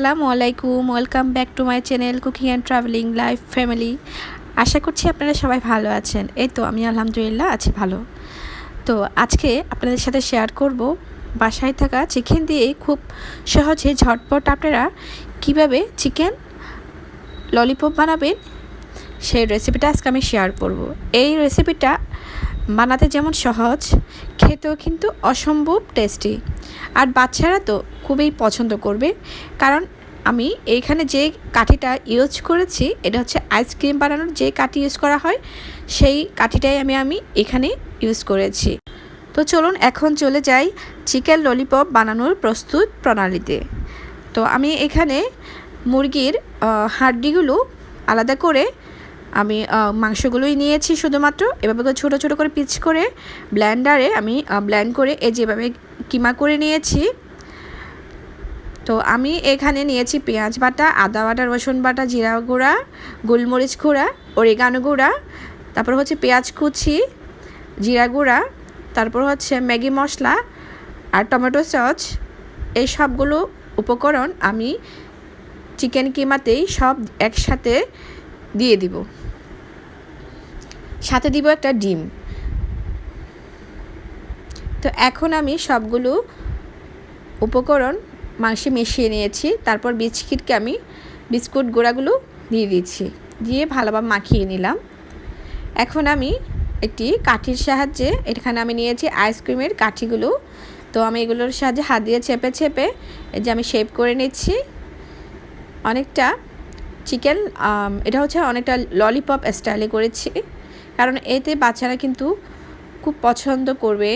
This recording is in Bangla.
আসসালামু আলাইকুম, welcome back to my channel cooking and travelling life family. আশা করছি আপনারা সবাই ভালো আছেন। এই তো আমি আলহামদুলিল্লাহ আছি ভালো। তো আজকে আপনাদের সাথে শেয়ার করব বাসায় থাকা চিকেন দিয়ে খুব সহজে ঝটপট আপনারা কীভাবে চিকেন ললিপপ বানাবেন, সেই রেসিপিটা আজকে আমি শেয়ার করব। এই রেসিপিটা বানাতে যেমন সহজ, খেতেও কিন্তু অসম্ভব টেস্টি আর বাচ্চারা তো খুবই পছন্দ করবে। কারণ আমি এইখানে যে কাঠিটা ইউজ করেছি, এটা হচ্ছে আইসক্রিম বানানোর যে কাঠি ইউজ করা হয়, সেই কাঠিটাই আমি আমি এখানে ইউজ করেছি। তো চলুন এখন চলে যাই চিকেন ললিপপ বানানোর প্রস্তুত প্রণালীতে। তো আমি এখানে মুরগির হাড্ডিগুলো আলাদা করে আমি মাংসগুলোই নিয়েছি শুধুমাত্র। এভাবে করে ছোটো ছোটো করে পিচ করে ব্ল্যান্ডারে আমি ব্ল্যান্ড করে এই যেভাবে কিমা করে নিয়েছি। তো আমি এখানে নিয়েছি পেঁয়াজ বাটা, আদা বাটা, রসুন বাটা, জিরা গুঁড়া, গোলমরিচ গুঁড়া ওরেগানো গুঁড়া, তারপর হচ্ছে পেঁয়াজ কুচি, জিরা গুঁড়া, তারপর হচ্ছে ম্যাগি মশলা আর টমেটো সস। এই সবগুলো উপকরণ আমি চিকেন কিমাতেই সব একসাথে দিয়ে দিব। সাথে দিব একটা ডিম। তো এখন আমি সবগুলো উপকরণ মাংসে মিশিয়ে নিয়েছি। তারপর বিস্কিটকে আমি বিস্কুট গোড়াগুলো দিয়ে দিচ্ছি, দিয়ে ভালোভাবে মাখিয়ে নিলাম। এখন আমি একটি কাঠির সাহায্যে এখানে আমি নিয়েছি আইসক্রিমের কাঠিগুলো। তো আমি এগুলোর সাহায্যে হাত দিয়ে চেপে চেপে এই যে আমি শেপ করে নিচ্ছি। অনেকটা চিকেন এটা হচ্ছে অনেকটা ললিপপ স্টাইলে করেছি। কারণ এতে বাচ্চারা কিন্তু খুব পছন্দ করবে।